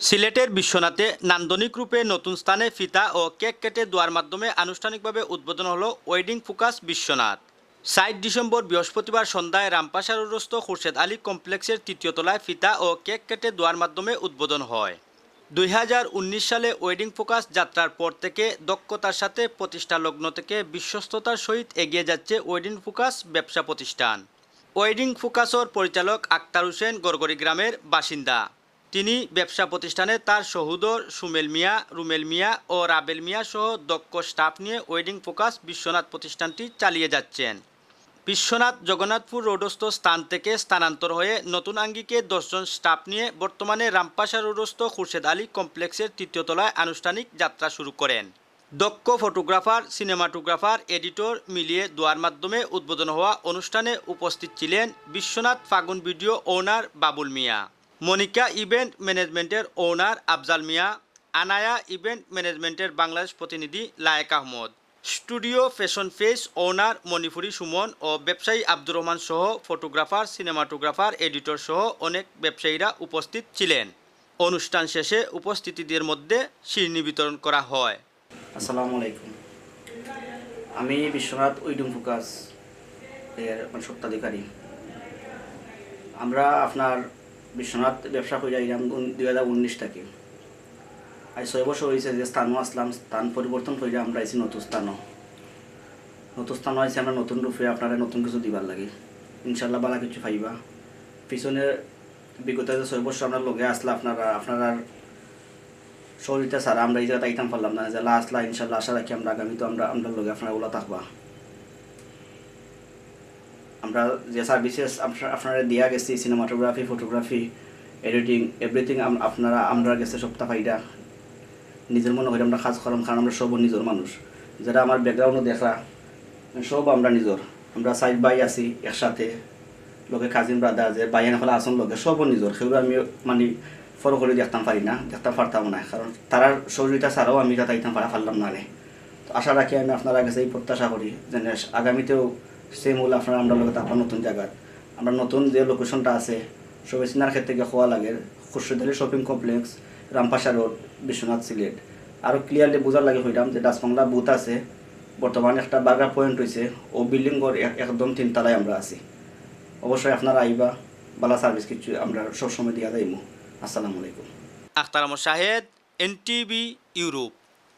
সিলেটের বিশ্বনাথে নান্দনিক রূপে নতুন স্থানে ফিতা ও কেক কেটে দোয়ার মাধ্যমে আনুষ্ঠানিকভাবে উদ্বোধন হলো wedding focus Biswanath. Site December বৃহস্পতিবার সন্ধ্যায় রামপাশারুরস্থ খুরশেদ আলী কমপ্লেক্সের তৃতীয় তলায় ফিতা ও কেক কেটে দোয়ার মাধ্যমে উদ্বোধন হয়। দুই হাজার উনিশ সালে ওয়েডিং ফোকাস যাত্রার পর থেকে দক্ষতার সাথে প্রতিষ্ঠা লগ্ন থেকে বিশ্বস্ততার সহিত এগিয়ে যাচ্ছে ওয়েডিং ফোকাস ব্যবসা প্রতিষ্ঠান। ওয়েডিং ফোকাসর পরিচালক আক্তার হোসেন গরগরি গ্রামের বাসিন্দা। তিনি ব্যবসা প্রতিষ্ঠানে তার সহোদর সুমেল মিয়া, রুমেল মিয়া ও রাবেল মিয়া সহ দক্ষ স্টাফ নিয়ে ওয়েডিং ফোকাস বিশ্বনাথ প্রতিষ্ঠানটি চালিয়ে যাচ্ছেন। বিশ্বনাথ জগন্নাথপুর রোডস্থ স্থান থেকে স্থানান্তর হয়ে নতুন আঙ্গিকে দশজন স্টাফ নিয়ে বর্তমানে রামপাশা রোডস্থ খুরশেদ আলী কমপ্লেক্সের তৃতীয় তলায় আনুষ্ঠানিক যাত্রা শুরু করেন। দক্ষ ফটোগ্রাফার, সিনেমাটোগ্রাফার, এডিটর মিলিয়ে দোয়ার মাধ্যমে উদ্বোধন হওয়া অনুষ্ঠানে উপস্থিত ছিলেন Biswanath Fagun video owner Babul Mia. Monica event ম্যানেজমেন্টের ওনার আফজাল মিয়া, আনায়া ইভেন্ট ম্যানেজমেন্টের বাংলাদেশ প্রতিনিধি Layek Ahmad. Studio fashion face owner Manipuri Suman ও ব্যবসায়ী আব্দুর রহমান সহ ফটোগ্রাফার, সিনেমাটোগ্রাফার, এডিটর সহ অনেক ব্যবসায়ীরা উপস্থিত ছিলেন। অনুষ্ঠান শেষে উপস্থিতিদের মধ্যে শিরনি বিতরণ করা হয়। আসসালামু আলাইকুম। আমি বিশ্বনাথ উইডুম ফুকাস এর মানে সত্ত্বাধিকারী। আমরা আপনার বিশ্বনাথ ব্যবসা করে যাইলাম দুই হাজার উনিশ থেকে আজ ছয় বছর হয়েছে যে স্থানও আসলাম, স্থান পরিবর্তন করে আমরা আইছি নতুন স্থানও। নতুন স্থান হয়েছে আমরা নতুন রূপে আপনারা নতুন কিছু দিবার লাগে। ইনশাল্লাহ বালা কিছু পাইবা। পিছনে বিগত যে ছয় বছর আপনার লগে আসলে, আপনারা আপনারা শরীরটা স্যার আমরা এই জায়গাটা আইতাম পারলাম না। যে আসলা ইনশাল্লাহ আশা রাখি আমরা আগামী তো আমরা আমরা লগে আপনারা ওলা থাকবা। আমরা যে সার্ভিসেস আপনারা দেওয়া গেছি সিনেমাটোগ্রাফি ফটোগ্রাফি এডিটিং এভরিথিং আপনারা, আমরা গেছে সপ্তাহ ফাইডা নিজের মনে হয় আমরা কাজ করাম, কারণ আমরা সব নিজের মানুষ। যারা আমার ব্যাকগ্রাউন্ডও দেখা, সব আমরা নিজর। আমরা সাইড বাই আছি একসাথে লোকে কাজিন ব্রাদার যে বাইয়ান ফেলা আসন লোকে সব নিজর। সেগুলো আমি মানে ফলো করে দেখতাম পারি না, দেখতাম পারতাম না, কারণ তারার সহযোগিতা ছাড়াও আমি যাতে আইতাম পারা পারলাম না আশা রাখি আমি আপনারা কাছে এই প্রত্যাশা করি যে আগামীতেও সেম হলে আপনারা, আমরা লোক আপনার নতুন জায়গায়। আমরা নতুন যে লোকেশনটা আছে সবাই চিনার ক্ষেত্রে গিয়ে হওয়া লাগে। Khurshed Ali shopping complex Rampasha road Biswanath Sylhet. আরও ক্লিয়ারলি বোঝার লাগে হইলাম যে ডাসবাংলা বুথ আছে, বর্তমানে একটা বার্গার পয়েন্ট হয়েছে ও বিল্ডিং ঘর এক- একদম তিনতলায় আমরা আছি। অবশ্যই আপনারা আইবা, বালা সার্ভিস কিছু আমরা সবসময় দিয়া যাইমু আসসালামু আলাইকুম। Akhtar Ahmad Shahed NTV Europe.